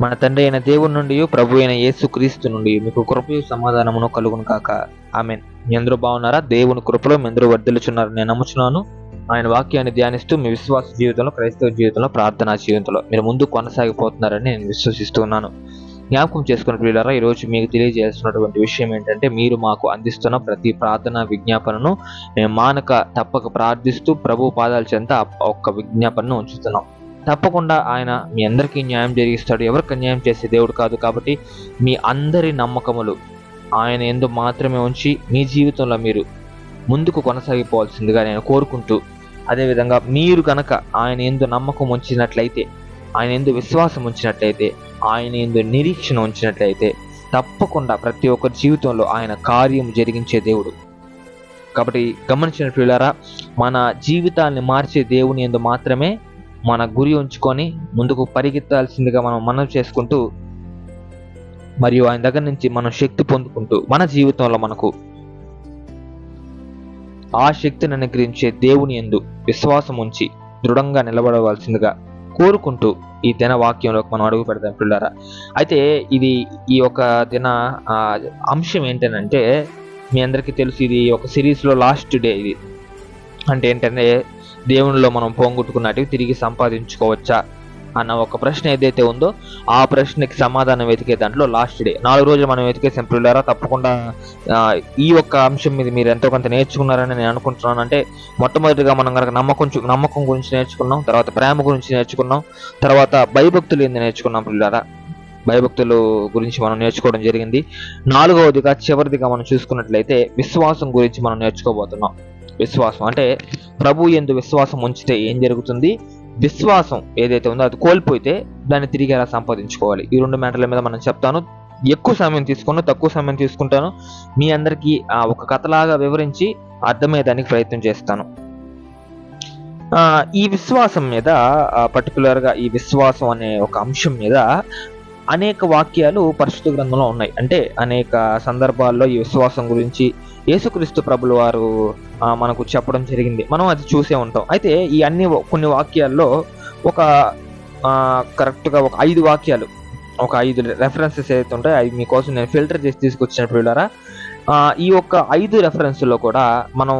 మన తండ్రి అయిన దేవుని నుండి ప్రభు అయిన యేసు క్రీస్తు నుండి మీకు కృపయు సమాధానమును కలుగును కాక ఆమె మీ అందరూ బాగున్నారా? దేవుని కృపలో మీ అందరూ వర్ధిల్లుచున్నారు నేను నమ్ముచున్నాను. ఆయన వాక్యాన్ని ధ్యానిస్తూ మీ విశ్వాస జీవితంలో క్రైస్తవ జీవితంలో ప్రార్థనా జీవితంలో మీరు ముందు కొనసాగిపోతున్నారని నేను విశ్వసిస్తున్నాను జ్ఞాపకం చేసుకున్న పిల్లరా ఈరోజు మీకు తెలియజేస్తున్నటువంటి విషయం ఏంటంటే మీరు మాకు అందిస్తున్న ప్రతి ప్రార్థన విజ్ఞాపనను మేము మానక తప్పక ప్రార్థిస్తూ ప్రభు పాదాల చెంత ఒక్క విజ్ఞాపనను ఉంచుతున్నాం. తప్పకుండా ఆయన మీ అందరికీ న్యాయం జరిగిస్తాడు. ఎవరికి న్యాయం చేసే దేవుడు కాదు కాబట్టి మీ అందరి నమ్మకములు ఆయన ఎందు మాత్రమే ఉంచి మీ జీవితంలో మీరు ముందుకు కొనసాగిపోవాల్సిందిగా నేను కోరుకుంటూ అదేవిధంగా మీరు కనుక ఆయన ఎందు నమ్మకం ఉంచినట్లయితే ఆయన ఎందు విశ్వాసం ఉంచినట్లయితే ఆయన ఎందు నిరీక్షణ ఉంచినట్లయితే తప్పకుండా ప్రతి ఒక్కరి జీవితంలో ఆయన కార్యం జరిగించే దేవుడు. కాబట్టి గమనించిన మన జీవితాన్ని మార్చే దేవుని ఎందు మాత్రమే మన గురి ఉంచుకొని ముందుకు పరిగెత్తాల్సిందిగా మనం మనం చేసుకుంటూ మరియు ఆయన దగ్గర నుంచి మనం శక్తి పొందుకుంటూ మన జీవితంలో మనకు ఆ శక్తిని అనుగ్రహించే దేవుని ఎందు విశ్వాసం ఉంచి దృఢంగా నిలబడవలసిందిగా కోరుకుంటూ ఈ దిన వాక్యంలోకి మనం అడుగు పెడతాం పిల్లారా. అయితే ఇది ఈ యొక్క దిన అంశం ఏంటంటే మీ అందరికీ తెలుసు ఇది ఒక సిరీస్లో లాస్ట్ డే ఇది. అంటే ఏంటంటే దేవునిలో మనం పోగొట్టుకున్నటివి తిరిగి సంపాదించుకోవచ్చా అన్న ఒక ప్రశ్న ఏదైతే ఉందో ఆ ప్రశ్నకి సమాధానం వెతికే దాంట్లో లాస్ట్ డే నాలుగు రోజులు మనం వెతికే పిల్లారా తప్పకుండా ఈ ఒక్క అంశం మీద మీరు ఎంతో కొంత నేర్చుకున్నారని నేను అనుకుంటున్నాను. అంటే మొట్టమొదటిగా మనం కనుక నమ్మకం నమ్మకం గురించి నేర్చుకున్నాం తర్వాత ప్రేమ గురించి నేర్చుకున్నాం తర్వాత భయభక్తులు ఏంది నేర్చుకున్నాం పిల్లారా భయభక్తులు గురించి మనం నేర్చుకోవడం జరిగింది. నాలుగవదిగా చివరిదిగా మనం చూసుకున్నట్లయితే విశ్వాసం గురించి మనం నేర్చుకోబోతున్నాం. విశ్వాసం. అంటే ప్రభు ఎందు విశ్వాసం ఉంచితే ఏం జరుగుతుంది? విశ్వాసం ఏదైతే ఉందో అది కోల్పోతే దాన్ని తిరిగి ఎలా సంపాదించుకోవాలి? ఈ రెండు మ్యాటర్ల మీద మనం చెప్తాను. ఎక్కువ సమయం తీసుకున్నా తక్కువ సమయం తీసుకుంటాను. మీ అందరికీ ఆ ఒక కథలాగా వివరించి అర్థమయ్యేదానికి ప్రయత్నం చేస్తాను. ఈ విశ్వాసం మీద పర్టికులర్గా ఈ విశ్వాసం అనే ఒక అంశం మీద అనేక వాక్యాలు పరిశుద్ధ గ్రంథంలో ఉన్నాయి. అంటే అనేక సందర్భాల్లో ఈ విశ్వాసం గురించి యేసుక్రీస్తు ప్రభులు వారు మనకు చెప్పడం జరిగింది. మనం అది చూసే ఉంటాం. అయితే ఈ అన్ని కొన్ని వాక్యాల్లో ఒక కరెక్ట్గా ఒక ఐదు వాక్యాలు ఒక ఐదు రెఫరెన్సెస్ ఏదైతే ఉంటాయో అవి మీకోసం నేను ఫిల్టర్ చేసి తీసుకొచ్చినట్టు ఈ యొక్క ఐదు రెఫరెన్స్లో కూడా మనం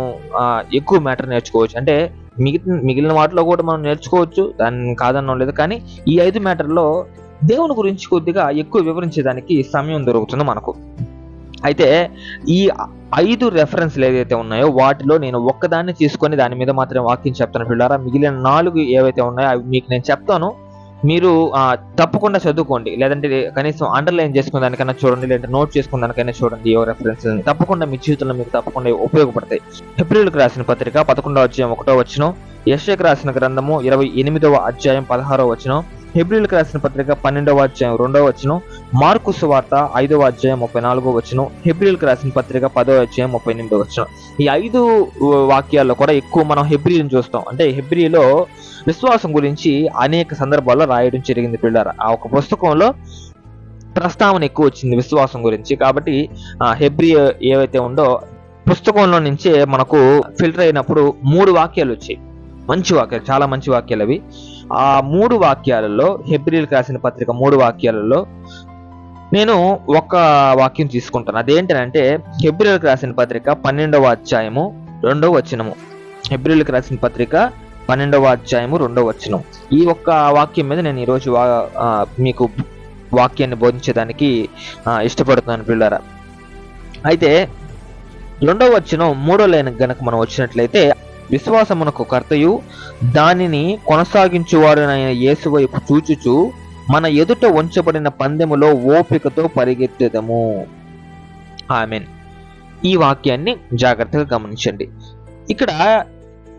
ఎక్కువ మ్యాటర్ నేర్చుకోవచ్చు. అంటే మిగిలిన మిగిలిన వాటిలో కూడా మనం నేర్చుకోవచ్చు దాన్ని కాదనడం లేదు. కానీ ఈ ఐదు మ్యాటర్లో దేవుని గురించి కొద్దిగా ఎక్కువ వివరించేదానికి సమయం దొరుకుతుంది మనకు. అయితే ఈ ఐదు రెఫరెన్స్లు ఏవైతే ఉన్నాయో వాటిలో నేను ఒక్కదాన్ని తీసుకొని దాని మీద మాత్రమే వాక్యం చెప్తాను పిల్లారా మిగిలిన నాలుగు ఏవైతే ఉన్నాయో అవి మీకు నేను చెప్తాను. మీరు తప్పకుండా చదువుకోండి. లేదంటే కనీసం అండర్లైన్ చేసుకున్న దానికైనా చూడండి లేదంటే నోట్ చేసుకున్న దానికైనా చూడండి ఏ రెఫరెన్స్ తప్పకుండా మీ జీవితంలో మీకు తప్పకుండా ఉపయోగపడతాయి. ఏప్రిల్కి రాసిన పత్రిక పదకొండవ అధ్యాయం ఒకటో వచ్చిన యశ్యకు రాసిన గ్రంథము ఇరవై ఎనిమిదవ అధ్యాయం పదహారవ వచనం హెబ్రిల్కి రాసిన పత్రిక పన్నెండవ అధ్యాయం రెండవ వచనం మార్కు సువార్త ఐదవ అధ్యాయం ముప్పై నాలుగో వచనం హెబ్రిల్కి రాసిన పత్రిక పదవ అధ్యాయం ముప్పై ఎనిమిదవ వచనం. ఈ ఐదు వాక్యాల్లో కూడా ఎక్కువ మనం హెబ్రిల్ని చూస్తాం. అంటే హెబ్రిలో విశ్వాసం గురించి అనేక సందర్భాల్లో రాయడం జరిగింది పిల్లర. ఆ ఒక పుస్తకంలో ప్రస్తావన ఎక్కువ వచ్చింది విశ్వాసం గురించి. కాబట్టి హెబ్రి ఏవైతే ఉందో పుస్తకంలో నుంచే మనకు ఫిల్టర్ అయినప్పుడు మూడు వాక్యాలు వచ్చాయి. మంచి వాక్యాలు చాలా మంచి వాక్యాలు అవి ఆ మూడు వాక్యాలలో హెబ్రిల్కి రాసిన పత్రిక మూడు వాక్యాలలో నేను ఒక వాక్యం తీసుకుంటాను. అదేంటంటే హెబ్రిల్కి రాసిన పత్రిక పన్నెండవ అధ్యాయము రెండవ వచనము. హెబ్రిల్కి రాసిన పత్రిక పన్నెండవ అధ్యాయము రెండవ వచనం. ఈ ఒక్క వాక్యం మీద నేను ఈరోజు వా- మీకు వాక్యాన్ని బోధించడానికి ఇష్టపడుతున్నాను పిల్లరా. అయితే రెండవ వచనం మూడో లైన్ గనక మనం వచ్చినట్లయితే విశ్వాసమునకు కర్తయు దానిని కొనసాగించువాడునైన యేసు వైపు చూచుచు మన ఎదుట ఉంచబడిన పందెములో ఓపికతో పరిగెత్తెదము. ఆమెన్. ఈ వాక్యాన్ని జాగ్రత్తగా గమనించండి. ఇక్కడ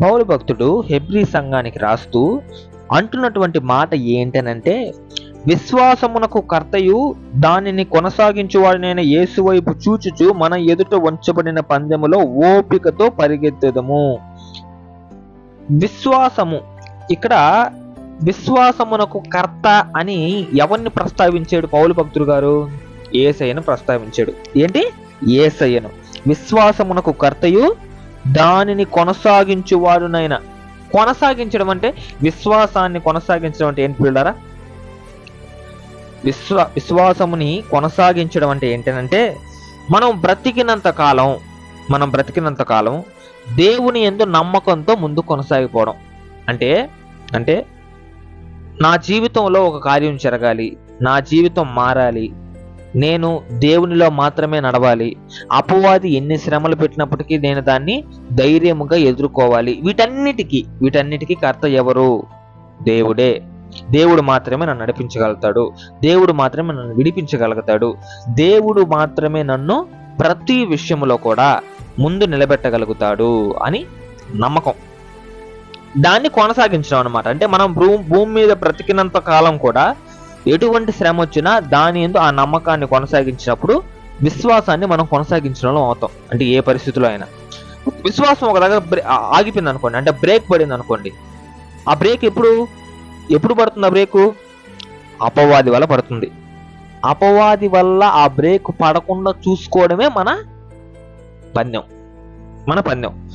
పౌరు భక్తుడు హెబ్రి సంఘానికి రాస్తూ అంటున్నటువంటి మాట ఏంటనంటే విశ్వాసమునకు కర్తయు దానిని కొనసాగించువాడినైన యేసువైపు చూచుచు మన ఎదుట ఉంచబడిన పందెములో ఓపికతో పరిగెత్తెదము. విశ్వాసము. ఇక్కడ విశ్వాసమునకు కర్త అని ఎవరిని ప్రస్తావించాడు పౌలు భక్తుడు గారు? ఏసయ్యను ప్రస్తావించాడు. ఏంటి? ఏసయ్యను విశ్వాసమునకు కర్తయు దానిని కొనసాగించువాడునైనా. కొనసాగించడం అంటే విశ్వాసాన్ని కొనసాగించడం అంటే ఏంటి పిల్లరా విశ్వ విశ్వాసముని కొనసాగించడం అంటే ఏంటంటే మనం బ్రతికినంత కాలం మనం బ్రతికినంత కాలం దేవుని ఎందు నమ్మకంతో ముందు కొనసాగిపోవడం. అంటే అంటే నా జీవితంలో ఒక కార్యం జరగాలి నా జీవితం మారాలి నేను దేవునిలో మాత్రమే నడవాలి అపవాది ఎన్ని శ్రమలు పెట్టినప్పటికీ నేను దాన్ని ధైర్యముగా ఎదుర్కోవాలి. వీటన్నిటికీ వీటన్నిటికీ కర్త ఎవరు? దేవుడే. దేవుడు మాత్రమే నన్ను నడిపించగలుగుతాడు. దేవుడు మాత్రమే నన్ను విడిపించగలుగుతాడు. దేవుడు మాత్రమే నన్ను ప్రతి విషయంలో కూడా ముందు నిలబెట్టగలుగుతాడు అని నమ్మకం. దాన్ని కొనసాగించడం అనమాట అంటే మనం భూమి మీద బ్రతికినంత కాలం కూడా ఎటువంటి శ్రమ వచ్చినా దాని ఎందు ఆ నమ్మకాన్ని కొనసాగించినప్పుడు విశ్వాసాన్ని మనం కొనసాగించడంలో అవుతాం. అంటే ఏ పరిస్థితిలో అయినా. విశ్వాసం ఒక దగ్గర ఆగిపోయింది అనుకోండి. అంటే బ్రేక్ పడింది అనుకోండి. ఆ బ్రేక్ ఎప్పుడు ఎప్పుడు పడుతుంది ఆ బ్రేకు? అపవాది వల్ల పడుతుంది. అపవాది వల్ల ఆ బ్రేక్ పడకుండా చూసుకోవడమే మన పందెం. మన పందెం.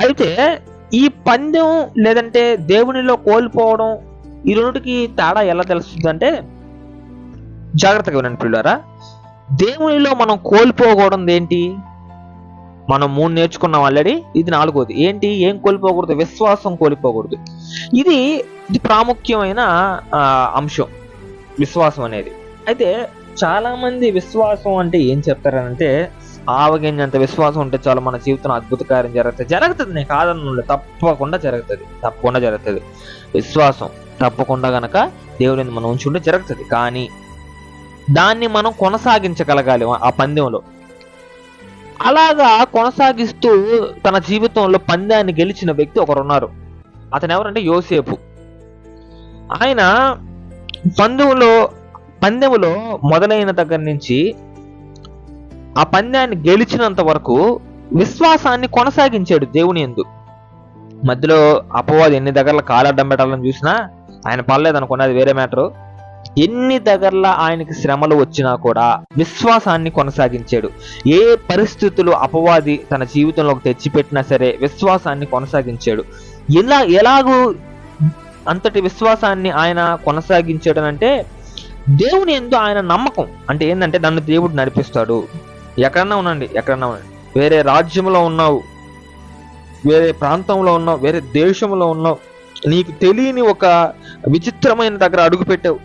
అయితే ఈ పందెం లేదంటే దేవునిలో కోల్పోవడం ఈ రెండుకి తేడా ఎలా తెలుస్తుంది అంటే జాగ్రత్తగా వినండి పిల్లారా దేవునిలో మనం కోల్పోకూడదు ఏంటి? మనం మూడు నేర్చుకున్నాం ఆల్రెడీ ఇది నాలుగోది. ఏంటి? ఏం కోల్పోకూడదు? విశ్వాసం కోల్పోకూడదు. ఇది ఇది ప్రాముఖ్యమైన అంశం. విశ్వాసం అనేది. అయితే చాలా మంది విశ్వాసం అంటే ఏం చెప్తారంటే ఆవగింజంత విశ్వాసం ఉంటే చాలు మన జీవితంలో అద్భుత కార్యం జరుగుతుంది. జరుగుతుంది నేను కాదన్న తప్పకుండా జరుగుతుంది. తప్పకుండా జరుగుతుంది. విశ్వాసం తప్పకుండా గనక దేవుడిని మనం ఉంచుంటే జరుగుతుంది. కానీ దాన్ని మనం కొనసాగించగలగాలి ఆ పందెంలో. అలాగా కొనసాగిస్తూ తన జీవితంలో పందాన్ని గెలిచిన వ్యక్తి ఒకరున్నారు. అతను ఎవరంటే యోసేపు. ఆయన పందెంలో పందెములో మొదలైన దగ్గర నుంచి ఆ పందాన్ని గెలిచినంత వరకు విశ్వాసాన్ని కొనసాగించాడు దేవుని ఎందు మధ్యలో అపవాది ఎన్ని దగ్గర కాలడ్డం పెట్టాలని చూసినా ఆయన పర్లేదు అనుకున్నది వేరే మ్యాటర్. ఎన్ని దగ్గరలా ఆయనకి శ్రమలు వచ్చినా కూడా విశ్వాసాన్ని కొనసాగించాడు. ఏ పరిస్థితులు అపవాది తన జీవితంలోకి తెచ్చిపెట్టినా సరే విశ్వాసాన్ని కొనసాగించాడు. ఎలా ఎలాగూ అంతటి విశ్వాసాన్ని ఆయన కొనసాగించాడు అంటే దేవుని ఎందు ఆయన నమ్మకం. అంటే ఏంటంటే నన్ను దేవుడు నడిపిస్తాడు. ఎక్కడన్నా ఉండండి ఎక్కడన్నా ఉండండి. వేరే రాజ్యంలో ఉన్నావు వేరే ప్రాంతంలో ఉన్నావు వేరే దేశంలో ఉన్నావు నీకు తెలియని ఒక విచిత్రమైన దగ్గర అడుగుపెట్టావు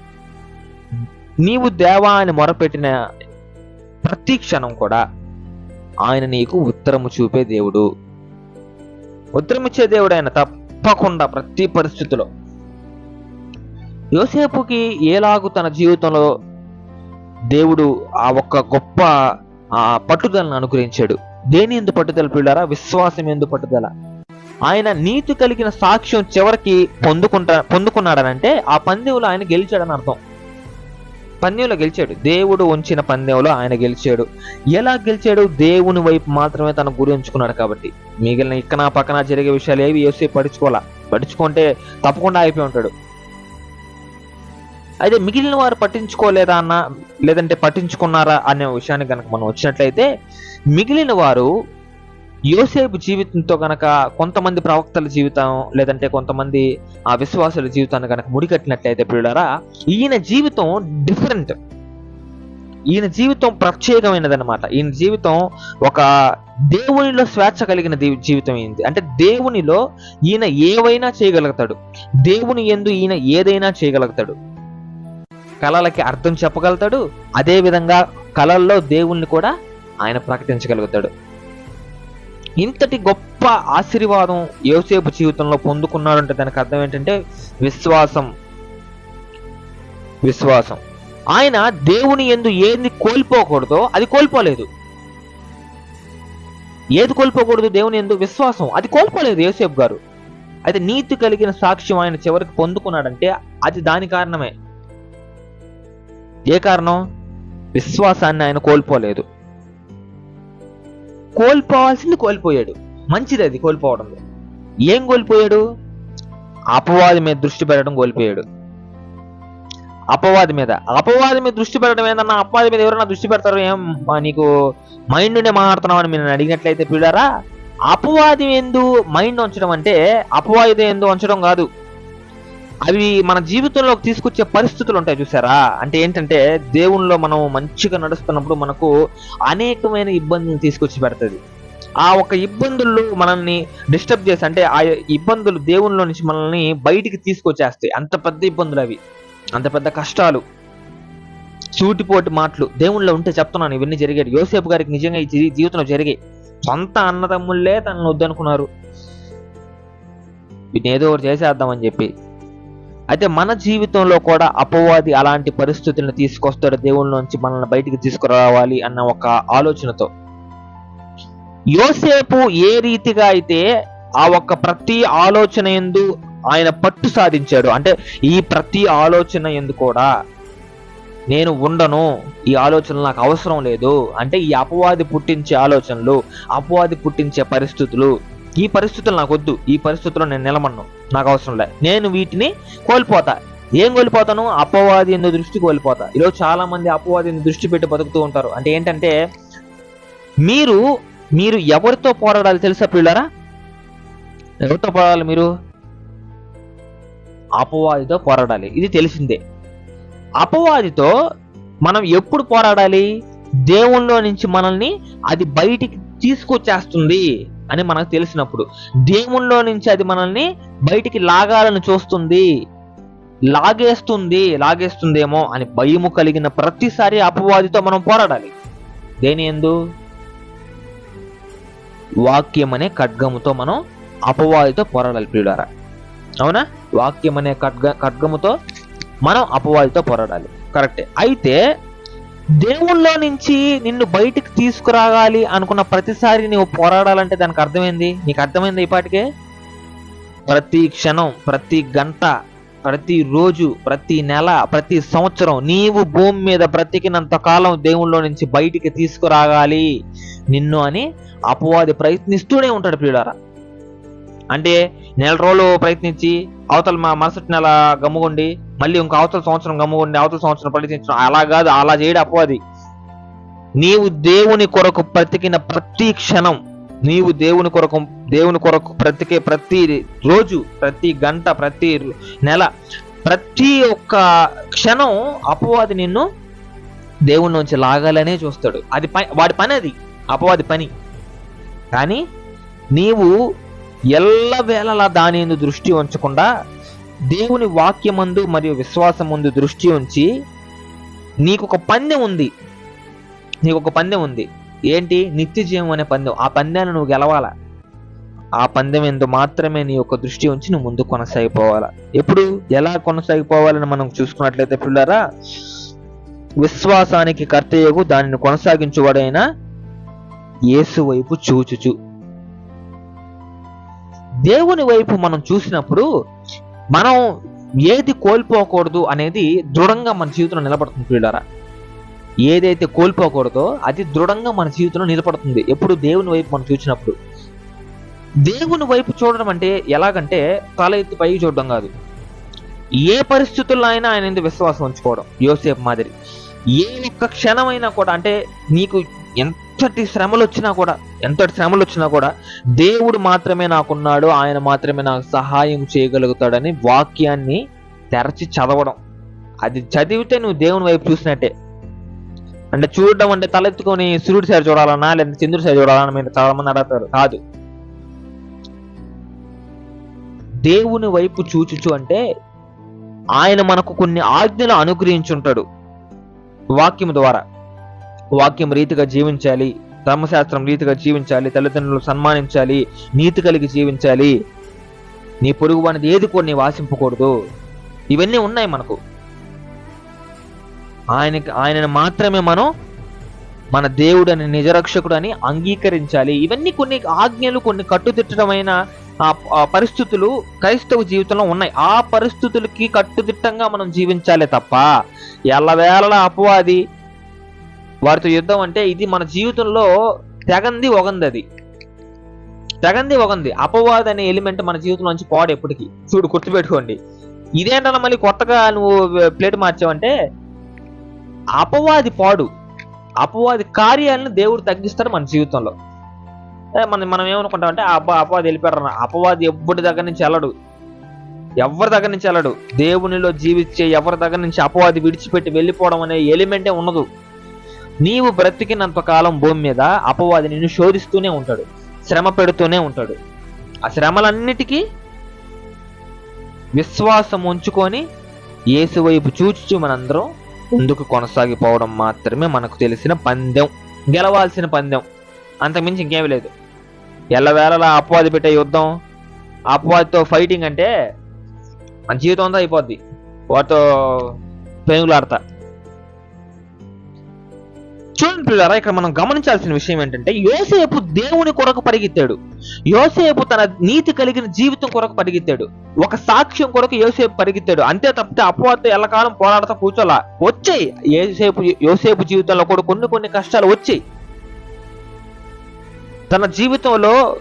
నీవు దేవా అని మొరపెట్టిన ప్రతి క్షణం కూడా ఆయన నీకు ఉత్తరము చూపే దేవుడు. ఉత్తరమిచ్చే దేవుడు ఆయన తప్పకుండా ప్రతి పరిస్థితిలో. యోసేపుకి ఏలాగు తన జీవితంలో దేవుడు ఆ ఒక్క గొప్ప ఆ పట్టుదలను అనుగ్రహించాడు. దేని ఎందు పట్టుదల పిల్లారా? విశ్వాసం ఎందు పట్టుదల. ఆయన నీతి కలిగిన సాక్ష్యం చివరికి పొందుకుంటా పొందుకున్నాడనంటే ఆ పందెంలో ఆయన గెలిచాడని అర్థం. పందెంలో గెలిచాడు. దేవుడు ఉంచిన పందెంలో ఆయన గెలిచాడు. ఎలా గెలిచాడు? దేవుని వైపు మాత్రమే తన గురి ఉంచుకున్నాడు కాబట్టి. మిగిలిన ఇక్కడ పక్కన జరిగే విషయాలు ఏవి? యోసేపు పడుచుకోవాలా? పడుచుకుంటే తప్పకుండా అయిపోయి ఉంటాడు. అయితే మిగిలిన వారు పట్టించుకోలేదా అన్న లేదంటే పట్టించుకున్నారా అనే విషయాన్ని కనుక మనం వచ్చినట్లయితే మిగిలిన వారు యోసేపు జీవితంతో గనక కొంతమంది ప్రవక్తల జీవితం లేదంటే కొంతమంది ఆ విశ్వాసుల జీవితాన్ని కనుక ముడికట్టినట్లయితే పిల్లరా ఈయన జీవితం డిఫరెంట్ ఈయన జీవితం ప్రత్యేకమైనదనమాట ఈయన జీవితం ఒక దేవునిలో స్వేచ్ఛ కలిగిన జీవితం ఏంది? అంటే దేవునిలో ఈయన ఏవైనా చేయగలుగుతాడు. దేవుని ఎందు ఈయన ఏదైనా చేయగలుగుతాడు. కళలకి అర్థం చెప్పగలుగుతాడు. అదే విధంగా కళల్లో దేవుణ్ణి కూడా ఆయన ప్రకటించగలుగుతాడు. ఇంతటి గొప్ప ఆశీర్వాదం యోసేపు జీవితంలో పొందుకున్నాడంటే దానికి అర్థం ఏంటంటే విశ్వాసం. విశ్వాసం. ఆయన దేవుని ఎందు ఏది కోల్పోకూడదో అది కోల్పోలేదు. ఏది కోల్పోకూడదు దేవుని ఎందు విశ్వాసం అది కోల్పోలేదు యోసేపు గారు. అయితే నీతి కలిగిన సాక్ష్యం ఆయన చివరికి పొందుకున్నాడంటే అది దాని కారణమే. ఏ కారణం? విశ్వాసాన్ని ఆయన కోల్పోలేదు. కోల్పోవాల్సింది కోల్పోయాడు. మంచిది అది కోల్పోవడం ఏం కోల్పోయాడు? అపవాది మీద దృష్టి పెట్టడం కోల్పోయాడు. అపవాది మీద. అపవాది మీద దృష్టి పెట్టడం ఏందన్నా? అపవాది మీద ఎవరైనా దృష్టి పెడతారు ఏం? నీకు మైండ్ నుండే మాట్లాడుతున్నావు అని మీరు అడిగినట్లయితే పిల్లరా? అపవాది ఎందు మైండ్ ఉంచడం అంటే అపవాది ఎందు ఉంచడం కాదు. అవి మన జీవితంలోకి తీసుకొచ్చే పరిస్థితులు ఉంటాయి చూసారా అంటే ఏంటంటే దేవుణ్ణిలో మనం మంచిగా నడుస్తున్నప్పుడు మనకు అనేకమైన ఇబ్బందులు తీసుకొచ్చి పెడుతుంది. ఆ ఒక ఇబ్బందుల్లో మనల్ని డిస్టర్బ్ చేసి అంటే ఆ ఇబ్బందులు దేవునిలో నుంచి మనల్ని బయటికి తీసుకొచ్చేస్తాయి. అంత పెద్ద ఇబ్బందులు అవి. అంత పెద్ద కష్టాలు. సూటిపోటి మాటలు. దేవుళ్ళో ఉంటే చెప్తున్నాను ఇవన్నీ జరిగాయి. యోసేపు గారికి నిజంగా ఈ జీవితంలో జరిగాయి. సొంత అన్నదమ్ముళ్ళే తనను వద్దనుకున్నారు. ఏదో ఒకటి చేసేద్దామని చెప్పి అయితే మన జీవితంలో కూడా అపవాది అలాంటి పరిస్థితులను తీసుకొస్తాడు దేవుళ్ళ నుంచి మనల్ని బయటికి తీసుకురావాలి అన్న ఒక ఆలోచనతో. యోసేపు ఏ రీతిగా అయితే ఆ ఒక్క ప్రతి ఆలోచన ఎందు ఆయన పట్టు సాధించాడు అంటే ఈ ప్రతి ఆలోచన ఎందు కూడా నేను ఉండను ఈ ఆలోచనలు నాకు అవసరం లేదు అంటే ఈ అపవాది పుట్టించే ఆలోచనలు అపవాది పుట్టించే పరిస్థితులు ఈ పరిస్థితులు నాకు వద్దు ఈ పరిస్థితుల్లో నేను నిలమన్ను నాకు అవసరం లే. నేను వీటిని కోల్పోతా. ఏం కోల్పోతాను? అపవాది ఎందు దృష్టి కోల్పోతా. ఈరోజు చాలా మంది అపవాది ఎందు దృష్టి పెట్టి బతుకుతూ ఉంటారు. అంటే ఏంటంటే మీరు మీరు ఎవరితో పోరాడాలి తెలుసా పిల్లరా ఎవరితో పోరాడాలి మీరు? అపవాదితో పోరాడాలి. ఇది తెలిసిందే. అపవాదితో మనం ఎప్పుడు పోరాడాలి? దేవుళ్ళలో నుంచి మనల్ని అది బయటికి తీసుకొచ్చేస్తుంది. అని మనకు తెలిసినప్పుడు దేవుల్లో నుంచి అది మనల్ని బయటికి లాగాలని చూస్తుంది. లాగేస్తుంది లాగేస్తుందేమో అని భయము కలిగిన ప్రతిసారి అపవాదితో మనం పోరాడాలి. దేని ఎందు? వాక్యం అనే ఖడ్గముతో మనం అపవాదితో పోరాడాలి ప్రియుడారా అవునా? వాక్యం అనే ఖడ్గ ఖడ్గముతో మనం అపవాదితో పోరాడాలి. కరెక్టే. అయితే దేవుల్లో నుంచి నిన్ను బయటికి తీసుకురాగాలి అనుకున్న ప్రతిసారి నువ్వు పోరాడాలంటే దానికి అర్థమైంది? నీకు అర్థమైంది ఇప్పటికే? ప్రతి క్షణం ప్రతి గంట ప్రతి రోజు ప్రతి నెల ప్రతి సంవత్సరం నీవు భూమి మీద బ్రతికినంత కాలం దేవుళ్ళలో నుంచి బయటికి తీసుకురాగాలి నిన్ను అని అపవాది ప్రయత్నిస్తూనే ఉంటాడు ప్రియులారా. అంటే నెల రోజులు ప్రయత్నించి అవతల మా మరుసటి నెల గమ్ముగుండి మళ్ళీ ఇంకో అవతల సంవత్సరం గమ్ముగుండి అవతల సంవత్సరం ప్రయత్నించడం అలా కాదు అలా చేయడం అపవాది నీవు దేవుని కొరకు బ్రతికిన ప్రతి క్షణం నీవు దేవుని కొరకు దేవుని కొరకు బ్రతికే ప్రతి రోజు ప్రతి గంట ప్రతి నెల ప్రతి ఒక్క క్షణం అపవాది నిన్ను దేవుని నుంచి లాగాలనే చూస్తాడు. అది వాడి పని అది. అపవాది పని. కానీ నీవు ఎల్లవేళలా దాని దృష్టి ఉంచకుండా దేవుని వాక్యమందు మరియు విశ్వాసముందు దృష్టి ఉంచి నీకు ఒక పందెం ఉంది. నీకు ఒక పందెం ఉంది. ఏంటి? నిత్య జీవం అనే పందెం. ఆ పందెాన్ని నువ్వు గెలవాలా? ఆ పందెం ఎందు మాత్రమే నీ యొక్క దృష్టి ఉంచి నువ్వు ముందు కొనసాగిపోవాలా? ఎప్పుడు? ఎలా కొనసాగిపోవాలని మనం చూసుకున్నట్లయితే పిల్లరా విశ్వాసానికి కర్తయ్యకు దానిని కొనసాగించువాడైన యేసు వైపు చూచుచు. దేవుని వైపు మనం చూసినప్పుడు మనం ఏది కోల్పోకూడదు అనేది దృఢంగా మన జీవితంలో నిలబడుతుంది ప్రియులారా. ఏదైతే కోల్పోకూడదో అది దృఢంగా మన జీవితంలో నిలబడుతుంది. ఎప్పుడు దేవుని వైపు మనం చూసినప్పుడు. దేవుని వైపు చూడడం అంటే ఎలాగంటే తల ఎత్తి పైకి చూడడం కాదు. ఏ పరిస్థితుల్లో అయినా ఆయన విశ్వాసం ఉంచుకోవడం యోసేపు మాదిరి. ఏ ఒక్క క్షణమైనా కూడా అంటే నీకు ఎంతటి శ్రమలు వచ్చినా కూడా ఎంతటి శ్రమలు వచ్చినా కూడా దేవుడు మాత్రమే నాకున్నాడు ఆయన మాత్రమే నాకు సహాయం చేయగలుగుతాడని వాక్యాన్ని తెరచి చదవడం. అది చదివితే నువ్వు దేవుని వైపు చూసినట్టే. అంటే చూడడం అంటే తలెత్తుకొని సూర్యుడి సైడ్ చూడాలన్నా లేదా చంద్రుడి సైడ్ చూడాలన్నా మీరు చాలా మంది అడుగుతారు. కాదు. దేవుని వైపు చూచుచు అంటే ఆయన మనకు కొన్ని ఆజ్ఞలు అనుగ్రహించుంటాడు. వాక్యం ద్వారా. వాక్యం రీతిగా జీవించాలి. ధర్మశాస్త్రం రీతిగా జీవించాలి తల్లిదండ్రులు సన్మానించాలి నీతి కలిగి జీవించాలి. నీ పొరుగు అనేది ఏది కూడా నీవు ఆశింపకూడదు. ఇవన్నీ ఉన్నాయి మనకు. ఆయనకి ఆయనను మాత్రమే మనం మన దేవుడు అని నిజరక్షకుడు అని అంగీకరించాలి. ఇవన్నీ కొన్ని ఆజ్ఞలు కొన్ని కట్టుదిట్టమైన ఆ పరిస్థితులు క్రైస్తవ జీవితంలో ఉన్నాయి. ఆ పరిస్థితులకి కట్టుదిట్టంగా మనం జీవించాలి తప్ప ఎల్లవేళ అపవాది వారితో యుద్ధం అంటే ఇది మన జీవితంలో తెగంది ఒకంది అది. తెగంది ఒకంది అపవాది అనే ఎలిమెంట్ మన జీవితంలో నుంచి పోడు ఎప్పటికీ. చూడు గుర్తుపెట్టుకోండి. ఇదేంటన్నా మళ్ళీ కొత్తగా నువ్వు ప్లేట్ మార్చావంటే అపవాది పాడు. అపవాది కార్యాలను దేవుడు తగ్గిస్తాడు మన జీవితంలో. మనం మనం ఏమనుకుంటామంటే అబ్బా అపవాది వెళ్ళిపోయారు అపవాది ఎప్పుడు దగ్గర నుంచి వెళ్ళడు. ఎవరి దగ్గర నుంచి వెళ్ళడు. దేవునిలో జీవించే ఎవరి దగ్గర నుంచి అపవాది విడిచిపెట్టి వెళ్ళిపోవడం అనే ఎలిమెంటే ఉండదు నీవు బ్రతికినంత కాలం భూమి మీద అపవాది నిన్ను శోధిస్తూనే ఉంటాడు శ్రమ పెడుతూనే ఉంటాడు. ఆ శ్రమలన్నిటికీ విశ్వాసం ఉంచుకొని యేసు వైపు చూచుచు మనందరం ముందుకు కొనసాగిపోవడం మాత్రమే మనకు తెలిసిన పందెం గెలవాల్సిన పందెం. అంతకుమించి ఇంకేమీ లేదు. ఎల్లవేళలా అపవాది పెట్టే యుద్ధం అపవాదితో ఫైటింగ్ అంటే మన జీవితం అంతా అయిపోద్ది. వాటితో పెనుగులాడతా. చూడండి పిల్లరా. ఇక్కడ మనం గమనించాల్సిన విషయం ఏంటంటే యోసేపు దేవుని కొరకు పరిగెత్తాడు. యోసేపు తన నీతి కలిగిన జీవితం కొరకు పరిగెత్తాడు. ఒక సాక్ష్యం కొరకు యోసేపు పరిగెత్తాడు. అంతే తప్పితే అపవాదతో ఎల్లకాలం పోరాడతా కూర్చోలా వచ్చాయి. యోసేపు యోసేపు జీవితంలో కూడా కొన్ని కొన్ని కష్టాలు వచ్చాయి. తన జీవితంలో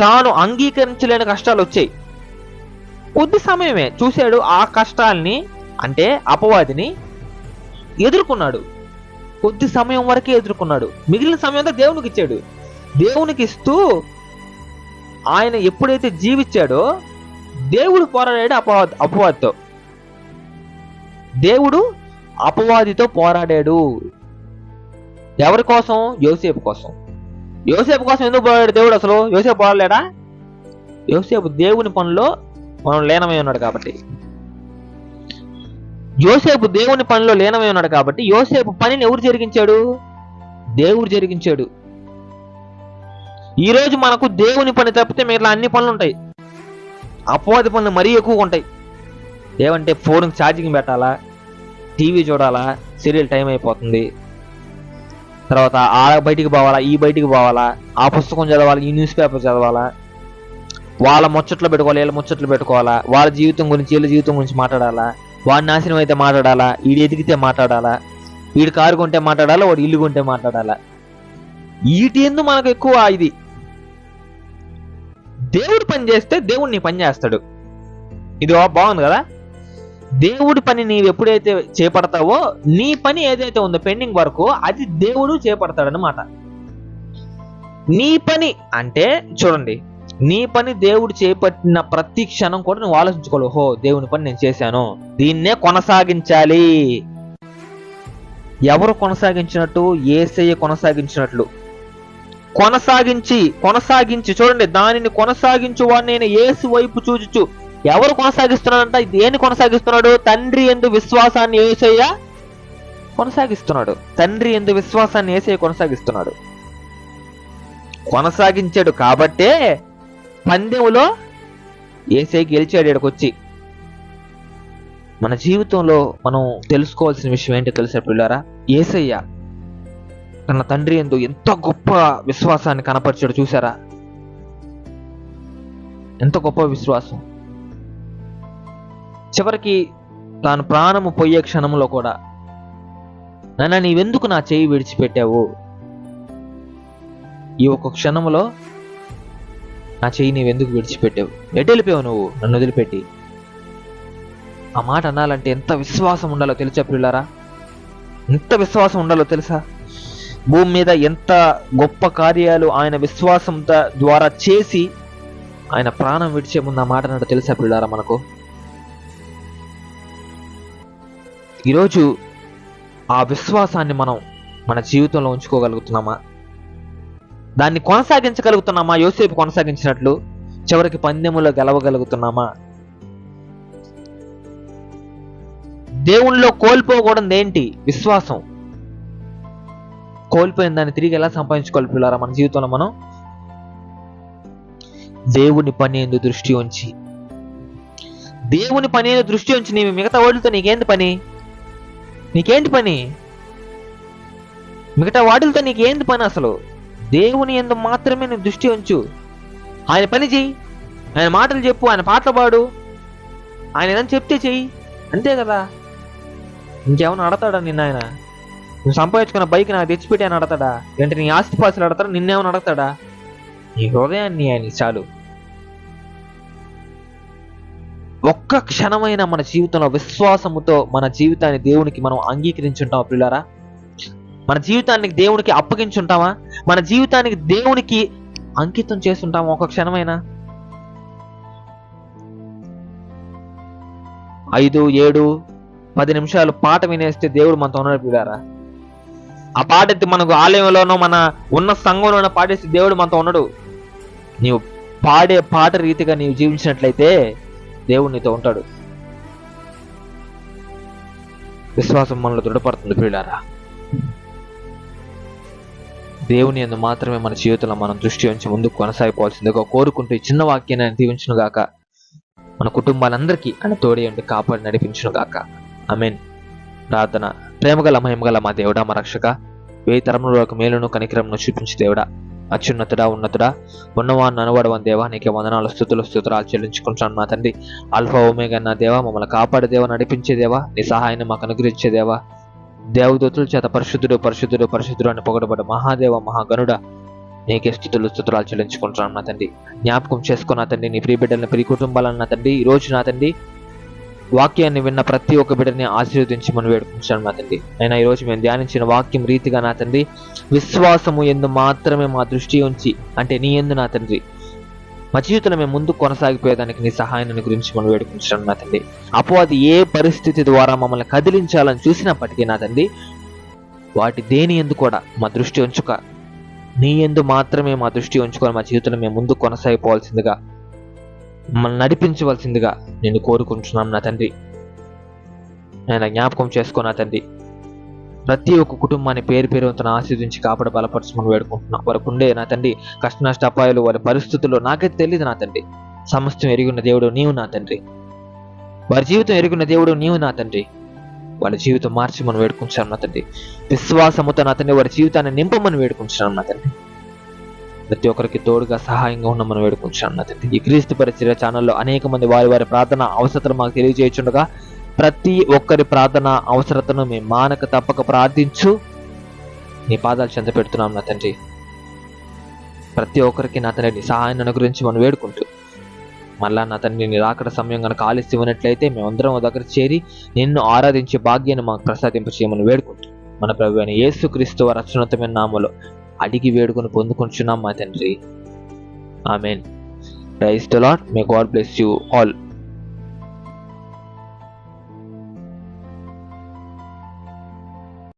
తాను అంగీకరించలేని కష్టాలు వచ్చాయి. కొద్ది సమయమే చూశాడు ఆ కష్టాల్ని అంటే అపవాదిని ఎదుర్కొన్నాడు. కొద్ది సమయం వరకే ఎదుర్కొన్నాడు. మిగిలిన సమయం అంతా దేవునికి ఇచ్చాడు. దేవునికి ఇస్తూ ఆయన ఎప్పుడైతే జీవించాడో దేవుడు పోరాడాడు అపవా అపవాదితో. దేవుడు అపవాదితో పోరాడాడు. ఎవరి కోసం? యోసేపు కోసం. యోసేపు కోసం ఎందుకు పోరాడాడు దేవుడు అసలు? యోసేపు పోరాడలేడా? యోసేపు దేవుని పనిలో మనం లీనమై ఉన్నాడు కాబట్టి. యోసేపు దేవుని పనిలో లీనమై ఉన్నాడు కాబట్టి యోసేపు పనిని ఎవరు జరిగించాడు? దేవుడు జరిగించాడు. ఈరోజు మనకు దేవుని పని తప్పితే మిగతా అన్ని పనులు ఉంటాయి. అపవాది పనులు మరీ ఎక్కువగా ఉంటాయి. ఏమంటే ఫోన్ ఛార్జింగ్ పెట్టాలా? టీవీ చూడాలా? సీరియల్ టైం అయిపోతుంది. తర్వాత ఆ బయటికి పోవాలా? ఈ బయటికి పోవాలా? ఆ పుస్తకం చదవాలి? ఈ న్యూస్ పేపర్ చదవాలా? వాళ్ళ ముచ్చట్లు పెట్టుకోవాలి వీళ్ళ ముచ్చట్లు పెట్టుకోవాలా? వాళ్ళ జీవితం గురించి వీళ్ళ జీవితం గురించి మాట్లాడాలా? వాడి నాశనం అయితే మాట్లాడాలా? వీడు ఎదిగితే మాట్లాడాలా? వీడు కారు కొంటే మాట్లాడాలా? వాడు ఇల్లు కొంటే మాట్లాడాలా? వీటి ఎందు మనకు ఎక్కువ ఇది? దేవుడు పని చేస్తే దేవుడు నీ పని చేస్తాడు. ఇది బాగుంది కదా? దేవుడి పని నీవు ఎప్పుడైతే చేపడతావో నీ పని ఏదైతే ఉందో పెండింగ్ వరకు అది దేవుడు చేపడతాడనమాట నీ పని అంటే చూడండి నీ పని దేవుడు చేపట్టిన ప్రతి క్షణం కూడా నువ్వు ఆలోచించుకోవాలి. ఓహో దేవుని పని నేను చేశాను. దీన్నే కొనసాగించాలి. ఎవరు కొనసాగించినట్టు? ఏసయ్య కొనసాగించినట్లు. కొనసాగించి కొనసాగించి చూడండి దానిని కొనసాగించు వాడు నేను ఏసు వైపు చూచుచు. ఎవరు కొనసాగిస్తున్నాడంట? దేని కొనసాగిస్తున్నాడు? తండ్రి ఎందు విశ్వాసాన్ని ఏసయ్య కొనసాగిస్తున్నాడు. తండ్రి ఎందు విశ్వాసాన్ని ఏసయ్య కొనసాగిస్తున్నాడు. కొనసాగించాడు కాబట్టే పందెంలో ఏసై గెలిచాడు ఇక్కడికి వచ్చి మన జీవితంలో మనం తెలుసుకోవాల్సిన విషయం ఏంటో తెలుసా పిల్లారా ఏసయ్య తన తండ్రి ఎందు ఎంత గొప్ప విశ్వాసాన్ని కనపరిచాడు చూసారా ఎంత గొప్ప విశ్వాసం. చివరికి తాను ప్రాణము పోయే క్షణంలో కూడా నన్ను నీవెందుకు నా చేయి విడిచిపెట్టావు? ఈ ఒక్క క్షణంలో నా చెయ్యి నీవెందుకు విడిచిపెట్టావు? ఎటు వెళ్ళిపోయావు నువ్వు? నన్ను వదిలిపెట్టి. ఆ మాట అనాలంటే ఎంత విశ్వాసం ఉండాలో తెలుసా పిల్లారా ఎంత విశ్వాసం ఉండాలో తెలుసా? భూమి మీద ఎంత గొప్ప కార్యాలు ఆయన విశ్వాసం ద్వారా చేసి ఆయన ప్రాణం విడిచే ముందు ఆ మాట అన్నట్టు తెలుసా పిల్లారా మనకు? ఈరోజు ఆ విశ్వాసాన్ని మనం మన జీవితంలో ఉంచుకోగలుగుతున్నామా? దాన్ని కొనసాగించగలుగుతున్నామా? యోసేపు కొనసాగించినట్లు చివరికి పందెములో గెలవగలుగుతున్నామా? దేవుణ్ణిలో కోల్పోకూడదు ఏంటి? విశ్వాసం. కోల్పోయిన దాన్ని తిరిగి ఎలా సంపాదించుకోవాలి పిల్లారా మన జీవితంలో మనం? దేవుని పని ఎందు దృష్టి ఉంచి. దేవుని పని ఎందు దృష్టి ఉంచి నీ మిగతా వాటితో నీకేంటి పని? నీకేంటి పని? మిగతా వాటిలతో నీకేంటి పని అసలు? దేవుని ఎందు మాత్రమే నువ్వు దృష్టి ఉంచు. ఆయన పని చెయ్యి. ఆయన మాటలు చెప్పు ఆయన పాటలు పాడు. ఆయన ఏదైనా చెప్తే చెయ్యి. అంతే కదా? ఇంకేమైనా అడతాడా నిన్న ఆయన? నువ్వు సంపాదించుకున్న బైక్ నాకు తెచ్చిపెట్టి ఆయన అడతాడా? అంటే నీ ఆస్తిపాస్తులు అడతాడా? నిన్నేమైనా అడతాడా? నీ హృదయాన్ని ఆయన చాలు. ఒక్క క్షణమైన మన జీవితంలో విశ్వాసముతో మన జీవితాన్ని దేవునికి మనం అంగీకరించుంటాం పిల్లారా మన జీవితానికి దేవునికి అప్పగించుంటామా? మన జీవితానికి దేవునికి అంకితం చేస్తుంటామా ఒక క్షణమైనా? ఐదు ఏడు పది నిమిషాలు పాట వినేస్తే దేవుడు మనతో ఉన్నాడు పిల్లారా ఆ పాట ఎత్తి మనకు ఆలయంలోనో మన ఉన్న సంఘంలోనో పాటేస్తే దేవుడు మనతో ఉన్నాడు. నీవు పాడే పాట రీతిగా నీవు జీవించినట్లయితే దేవుడు నీతో ఉంటాడు. విశ్వాసం మనలో దృఢపడుతుంది ప్రియులారా. దేవుని ఎందు మాత్రమే మన జీవితంలో మనం దృష్టి ఉంచి ముందుకు కొనసాగిపోవాల్సిందిగా కోరుకుంటూ చిన్న వాక్యాన్ని దీవించును గాక. మన కుటుంబాలందరికీ ఆయన తోడి ఉండి కాపాడి నడిపించును గాక. మీన్ ప్రార్థన. ప్రేమగల మహిమగల మా దేవుడా మా రక్షక. వేయి తరములకు మేలును కనికరమును చూపించి దేవుడా. అత్యున్నతుడా ఉన్నతుడా. ఉన్నవాన్ని అనువడవని దేవా నీకే వందనాలు స్థుతులు స్థుతురాలు చెల్లించుకుంటాను నా తండ్రి. అల్ఫా ఓమేగా నా దేవా మమ్మల్ని కాపాడే దేవా నడిపించే దేవా. నీ సహాయాన్ని మాకు అనుగ్రహించే దేవా. దేవదూతుల చేత పరిశుద్ధుడు పరిశుద్ధుడు పరిశుద్ధుడు అని పొగడబడ్డ మహాదేవ మహాగణుడ నీకే స్థుతులు స్థుతురాలు చెల్లించుకుంటున్నాను నా తండ్రి. జ్ఞాపకం చేసుకున్న తండ్రి నీ ప్రియ బిడ్డలను ప్రియ కుటుంబాలను నా తండ్రి ఈ రోజు నా తండ్రి వాక్యాన్ని విన్న ప్రతి ఒక్క బిడ్డని ఆశీర్వదించి మనం వేడుకుంటున్నాను నా తండ్రి. అయినా ఈ రోజు మేము ధ్యానించిన వాక్యం రీతిగా నా తండ్రి విశ్వాసము ఎందు మాత్రమే మా దృష్టి ఉంచి అంటే నీ ఎందు నా తండ్రి మా జీవితంలో మేము ముందు కొనసాగిపోయేదానికి నీ సహాయాన్ని గురించి మనం వేడుకుంటున్నాం నా తండ్రి. అపవాది ఏ పరిస్థితి ద్వారా మమ్మల్ని కదిలించాలని చూసినప్పటికీ నా తండ్రి వాటి దేని ఎందు కూడా మా దృష్టి ఉంచుక నీ ఎందు మాత్రమే మా దృష్టి ఉంచుకొని మా జీవితంలో మేము ముందు కొనసాగిపోవాల్సిందిగా మమ్మల్ని నడిపించవలసిందిగా నేను కోరుకుంటున్నాం నా తండ్రి. నేను జ్ఞాపకం చేసుకో నా తండ్రి. ప్రతి ఒక్క కుటుంబాన్ని పేరు పేరు తన ఆశీర్దించి కాపాడ బలపరచమని వేడుకుంటున్నాం. వారికి ఉండే నా తండ్రి కష్ట నష్ట అపాయాలు వారి పరిస్థితుల్లో నాకైతే తెలియదు నా తండ్రి. సమస్తం ఎరిగిన దేవుడు నీవు నా తండ్రి. వారి జీవితం ఎరిగిన దేవుడు నీవు నా తండ్రి. వాళ్ళ జీవితం మార్చి మనం వేడుకుంటున్నాం నా తండ్రి. విశ్వాసముతో నా తండ్రి వారి జీవితాన్ని నింపమని వేడుకుంటున్నాం నా తండ్రి. ప్రతి ఒక్కరికి తోడుగా సహాయంగా ఉండమని వేడుకుంటున్నాం నా తండ్రి. ఈ క్రీస్తు పరిచర్య ఛానల్లో అనేక మంది వారి వారి ప్రార్థన అవసరతను మాకు తెలియజేయచుండగా ప్రతి ఒక్కరి ప్రార్థన అవసరతను మేము మానక తప్పక ప్రార్థించు. నీ పాదాలు చెంత పెడుతున్నాం నా తండ్రి. ప్రతి ఒక్కరికి నా తండ్రి నీ సహాయాన్ని అనుగురించి మనం వేడుకుంటూ. మళ్ళా నా తండ్రి నీ రాకడ సమయం కనుక ఆలస్యం ఉన్నట్లయితే మేమందరం దగ్గర చేరి నిన్ను ఆరాధించే భాగ్యాన్ని మాకు ప్రసాదింపు చేయమని వేడుకుంటూ. మన ప్రభు అయిన యేసు క్రీస్తు వారి అత్యున్నతమైన నామలో అడిగి వేడుకొని పొందుకుంటున్నాం మా తండ్రి. Amen. Praise the Lord may God bless you all.